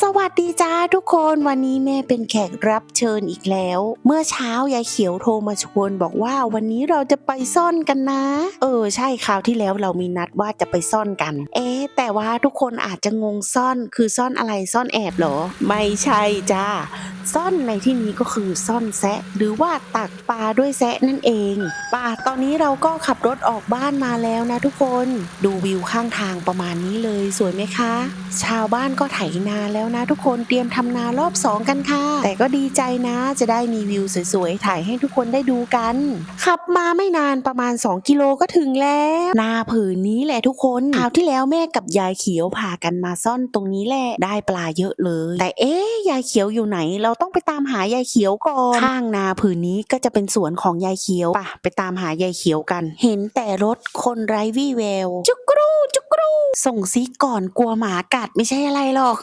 สวัสดีจ้าทุกคนวันนี้แม่เป็นแขกรับเชิญอีกแล้ว เมื่อเช้ายายเขียวโทรมาชวนบอกว่าวันนี้เราจะไปซ่อนกันนะ เออ ใช่คราวที่แล้วเรามีนัดว่าจะไปซ่อนกัน เอ๊แต่ว่าทุกคนอาจจะงงซ่อนคือซ่อนอะไรซ่อนแอบเหรอ ไม่ใช่จ้าซ่อนในที่นี้ก็คือซ่อนแซะ หรือว่าตักปลาด้วยแซะนั่นเองป่าตอนนี้เราก็ขับรถออกบ้านมาแล้วนะทุกคนดูวิวข้างทางประมาณนี้เลยสวยไหมคะ ชาวบ้านก็ไถนาแล้วนะทุกคนเตรียมทำนารอบสองกันค่ะ แต่ก็ดีใจนะจะได้มีวิวสวยๆถ่ายให้ทุกคนได้ดูกัน ขับมาไม่นานประมาณ 2 กิโลก็ถึงแล้วนาผืนนี้แหละทุกคนคราวที่แล้วแม่กับยายเขียวพากันมาซ่อนตรงนี้แหละได้ปลาเยอะเลย แต่เอ๊ะยายเขียวอยู่ไหนเราต้องไปตามหายายเขียวก่อนข้างนาผืนนี้ก็จะเป็นสวนของยายเขียวปะไปตามหายายเขียวกัน เห็นแต่รถคนไร้วี่แววจุกรูจุกรูส่งซิกก่อนกลัวหมากัดไม่ใช่อะไรหรอก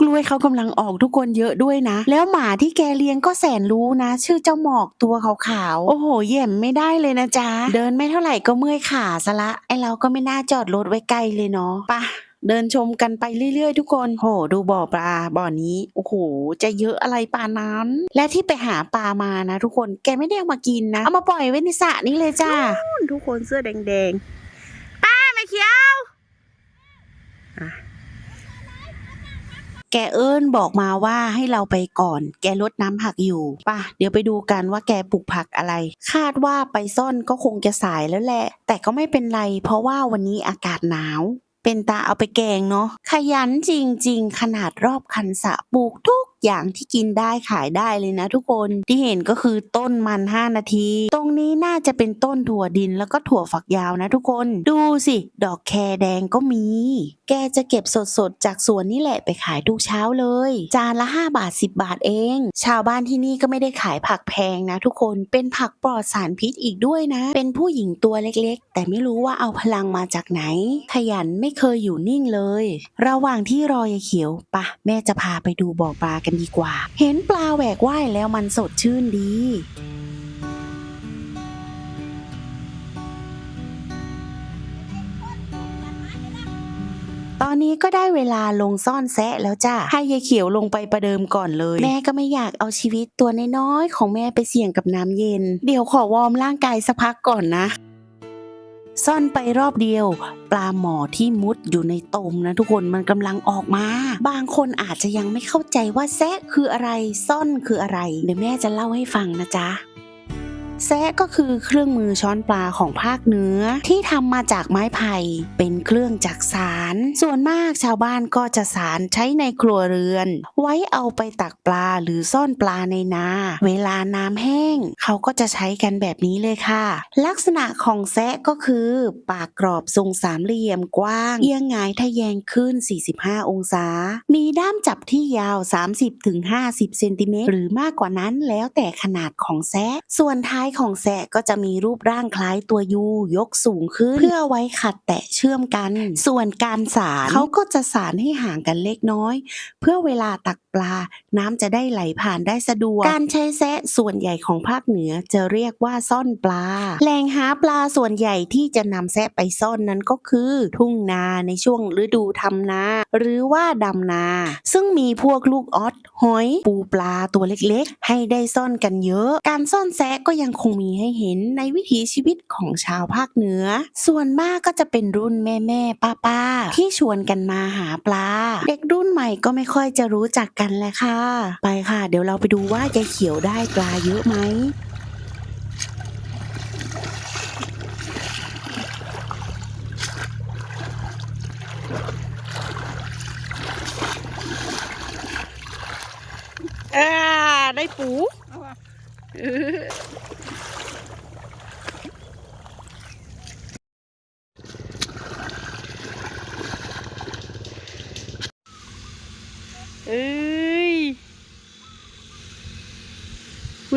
กล้วยเขากำลังออกทุกคนเยอะด้วยนะ แล้วหมาที่แกเลี้ยงก็แสนรู้นะ ชื่อเจ้าหมอกตัวขาวๆโอ้โหเยี่ยมไม่ได้เลยนะจ๊ะ เดินไม่เท่าไหร่ก็เมื่อยขาซะละไอเราก็ไม่น่าจอดรถไว้ไกลเลยเนาะไปะ เดินชมกันไปเรื่อยๆ ทุกคน โห ดูบ่อปลาบ่อนี้ โอ้โห จะเยอะอะไรปลานั้น และที่ไปหาปลามานะ ทุกคน แกไม่ได้เอามากินนะ เอามาปล่อยไว้ในสระนี้เลยจ้า ทุกคนเสื้อแดงๆ ป้ามาเขียวแกเอิญบอกมาว่าให้เราไปก่อน แกลดน้ำผักอยู่ ป่ะ เดี๋ยวไปดูกันว่าแกปลูกผักอะไร คาดว่าไปซ่อนก็คงจะสายแล้วแหละ แต่ก็ไม่เป็นไร เพราะว่าวันนี้อากาศหนาว เป็นตาเอาไปแกงเนาะขยันจริง ๆ ขนาดรอบคันสะปลูกทุก อย่างที่กินได้ขายได้เลยนะทุกคนที่เห็นก็คือต้นมัน 5 นาที ตรงนี้น่าจะเป็นต้นถั่วดินแล้วก็ถั่วฝักยาวนะทุกคน ดูสิ ดอกแครแดงก็มี แกจะเก็บสดๆ จากสวนนี่แหละไปขายทุกเช้าเลย จานละ 5 บาท 10 บาทเอง ชาวบ้านที่นี่ก็ไม่ได้ขายผักแพงนะทุกคนเป็นผักปลอดสารพิษอีกด้วยนะ เป็นผู้หญิงตัวเล็กๆ แต่ไม่รู้ว่าเอาพลังมาจากไหน ขยันไม่เคยอยู่นิ่งเลย ระหว่างที่รอยายเขียวปะแม่จะพาไปดูบ่อปลากันดีกว่า เห็นปลาแหวกว่ายแล้วมันสดชื่นดีตอนนี้ก็ได้เวลาลงซ่อนแซะแล้วจ้ะให้ยายเขียวลงไปประเดิมก่อนเลย แม่ก็ไม่อยากเอาชีวิตตัวน้อยๆของแม่ไปเสี่ยงกับน้ำเย็น เดี๋ยวขอวอร์มร่างกายสักพักก่อนนะ ซ่อนไปรอบเดียว ปลาหมอที่มุดอยู่ในตมนะทุกคนมันกำลังออกมา บางคนอาจจะยังไม่เข้าใจว่าแซะคืออะไรซ่อนคืออะไร เดี๋ยวแม่จะเล่าให้ฟังนะจ๊ะ แซะก็คือเครื่องมือช้อนปลาของภาคเหนือ ที่ทำมาจากไม้ไผ่เป็นเครื่องจักสาร ส่วนมากชาวบ้านก็จะสารใช้ในครัวเรือน ไว้เอาไปตักปลาหรือซ่อนปลาในนา เวลาน้ำแห้ง เขาก็จะใช้กันแบบนี้เลยค่ะ ลักษณะของแซะก็คือ ปากกรอบทรงสามเหลี่ยมกว้างเอียงหงายทะแยงขึ้น 45 องศา มีด้ามจับที่ยาว 30-50เซนติเมตรหรือมากกว่านั้นแล้วแต่ขนาดของแซะส่วนท้ายของแซะก็จะมีรูปร่างคล้ายตัวยูยกสูงขึ้น เพื่อไว้ขัดแตะเชื่อมกัน ส่วนการสารเขาก็จะสารให้ห่างกันเล็กน้อย เพื่อเวลาตักปลา น้ำจะได้ไหลผ่านได้สะดวก การใช้แซะส่วนใหญ่ของภาคเหนือจะเรียกว่าซ่อนปลา แหล่งหาปลาส่วนใหญ่ที่จะนำแซะไปซ่อนนั้นก็คือ ทุ่งนาในช่วงฤดูทำนา หรือว่าดำนา ซึ่งมีพวกลูกออสหอย ปูปลาตัวเล็กๆ ให้ได้ซ่อนกันเยอะ การซ่อนแซะก็ยังคงมีให้เห็นในวิถีชีวิตของชาวภาคเหนือ ส่วนมากก็จะเป็นรุ่นแม่แม่ป้าป้าๆที่ชวนกันมาหาปลา เด็กรุ่นใหม่ก็ไม่ค่อยจะรู้จักกันแหละค่ะ ไปค่ะ เดี๋ยวเราไปดูว่ายายเขียวได้ปลาเยอะไหมอ่าได้ปูเออเอ้ย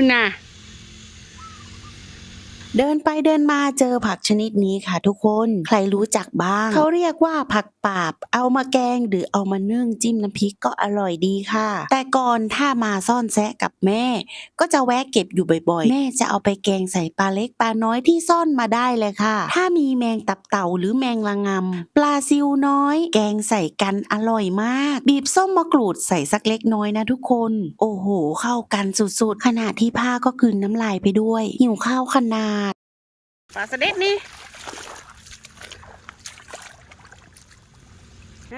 คุณน่ะ เดินไปเดินมาเจอผักชนิดนี้ค่ะทุกคนใครรู้จักบ้าง เขาเรียกว่าผักปาบ เอามาแกงหรือเอามานึ่งจิ้มน้ำพริกก็อร่อยดีค่ะ แต่ก่อนถ้ามาซ่อนแซะกับแม่ ก็จะแวะเก็บอยู่บ่อยๆ แม่จะเอาไปแกงใส่ปลาเล็กปลาน้อยที่ซ่อนมาได้เลยค่ะ ถ้ามีแมงตับเต่าหรือแมงละงำปลาซิวน้อย แกงใส่กันอร่อยมาก บีบส้มมะกรูดใส่สักเล็กน้อยนะทุกคน โอ้โห เข้ากันสุดๆขนาดที่ผ้าก็กลืนน้ำลายไปด้วยหิวข้าวขนาด ปลาสลิดนี่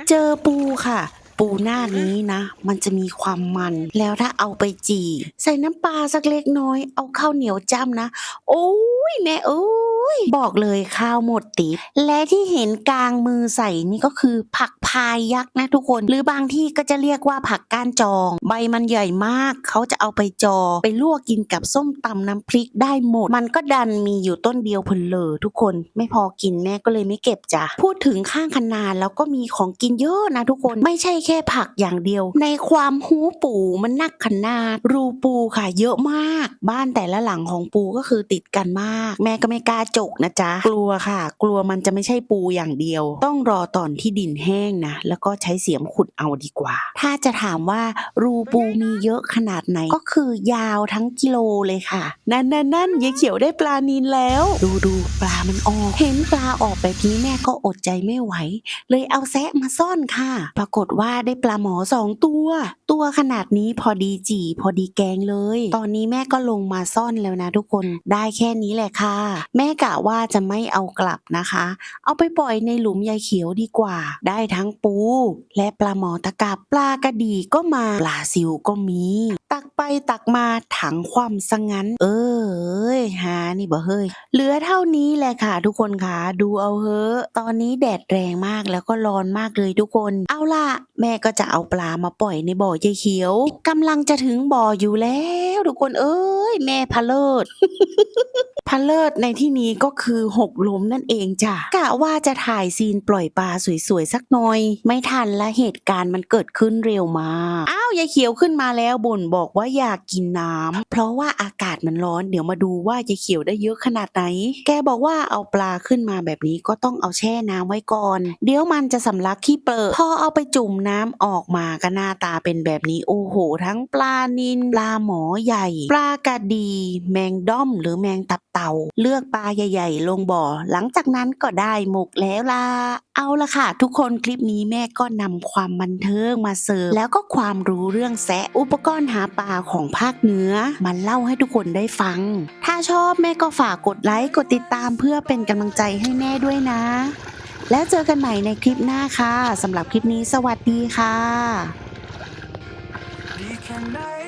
เจอปูค่ะ ปูหน้านี้นะ มันจะมีความมัน แล้วถ้าเอาไปจี่ ใส่น้ำปลาสักเล็กน้อย เอาข้าวเหนียวจ้ำนะ โอ้ยแม่เอ้ย บอกเลยข้าวหมดติดและที่เห็นกลางมือใส่นี่ก็คือผักพายยักษ์นะทุกคน หรือบางที่ก็จะเรียกว่าผักก้านจอง ใบมันใหญ่มากเขาจะเอาไปจอ ไปลวกกินกับส้มตำน้ำพริกได้หมด มันก็ดันมีอยู่ต้นเดียวเพนเลอทุกคนไม่พอกินแม่ก็เลยไม่เก็บจ้ะพูดถึงข้างคันนาแล้วก็มีของกินเยอะนะทุกคนไม่ใช่แค่ผักอย่างเดียว ในความหูปูมันนักขนาดรูปูค่ะ เยอะมาก บ้านแต่ละหลังของปูก็คือติดกันมาก แม่ก็ไม่กล้าจกนะจ๊ะ กลัวค่ะ กลัวมันจะไม่ใช่ปูอย่างเดียว ต้องรอตอนที่ดินแห้งนะ แล้วก็ใช้เสียมขุดเอาดีกว่า ถ้าจะถามว่ารูปูมีเยอะขนาดไหน ก็คือยาวทั้งกิโลเลยค่ะ นั่นนั่นนั่นยายเขียวได้ปลานินแล้ว ดูดูปลามันออก เห็นปลาออกแบบนี้แม่ก็อดใจไม่ไหว เลยเอาแซะมาซ่อนค่ะ ปรากฏว่าได้ปลาหมอสองตัว ตัวขนาดนี้พอดีจีพอดีแกงเลย ตอนนี้แม่ก็ลงมาซ่อนแล้วนะทุกคน ได้แค่นี้แหละค่ะ แม่กะว่าจะไม่เอากลับนะคะ เอาไปปล่อยในหลุมยายเขียวดีกว่า ได้ทั้งปู และปลาหมอตะกับปลากระดีก็มาปลาซิวก็มี ตักไปตักมาถังความซะงั้น เออเอ้ยหานี่บ่เฮ้ยเหลือเท่านี้แหละค่ะ ทุกคนค่ะดูเอาเฮอตอนนี้แดดแรงมากแล้วก็ร้อนมากเลยทุกคน เอาล่ะ แม่ก็จะเอาปลามาปล่อยในบ่อยายเขียวกำลังจะถึงบ่ออยู่แล้ว ทุกคนเอ้ยแม่พะเลิศ พระเลิศในที่นี้ก็คือหกล้มนั่นเองจ้ะกะว่าจะถ่ายซีนปล่อยปลาสวยๆสักหน่อย ไม่ทันและเหตุการณ์มันเกิดขึ้นเร็วมากอ้าวยายเขียวขึ้นมาแล้วบ่นบอกว่าอยากกินน้ำเพราะว่าอากาศมันร้อนเดี๋ยวมาดูว่ายายเขียวได้เยอะขนาดไหน แกบอกว่าเอาปลาขึ้นมาแบบนี้ก็ต้องเอาแช่น้ำไว้ก่อน เดี๋ยวมันจะสำลักขี้เปลือกพอเอาไปจุ่มน้ำออกมาก็หน้าตาเป็นแบบนี้โอ้โห ทั้งปลานินปลาหมอใหญ่ ปลากระดี แมงด้อมหรือแมงตับเตา เลือกปลาใหญ่ ๆ ลงบ่อ หลังจากนั้นก็ได้หมกแล้วล่ะ เอาละค่ะ ทุกคนคลิปนี้แม่ก็นำความบันเทิงมาเสิร์ฟแล้วก็ความรู้เรื่องแซะอุปกรณ์หาปลาของภาคเหนือมาเล่าให้ทุกคนได้ฟัง ถ้าชอบแม่ก็ฝากกดไลค์กดติดตามเพื่อเป็นกำลังใจให้แม่ด้วยนะ แล้วเจอกันใหม่ในคลิปหน้าค่ะสำหรับคลิปนี้สวัสดีค่ะ ดีแค่ไหน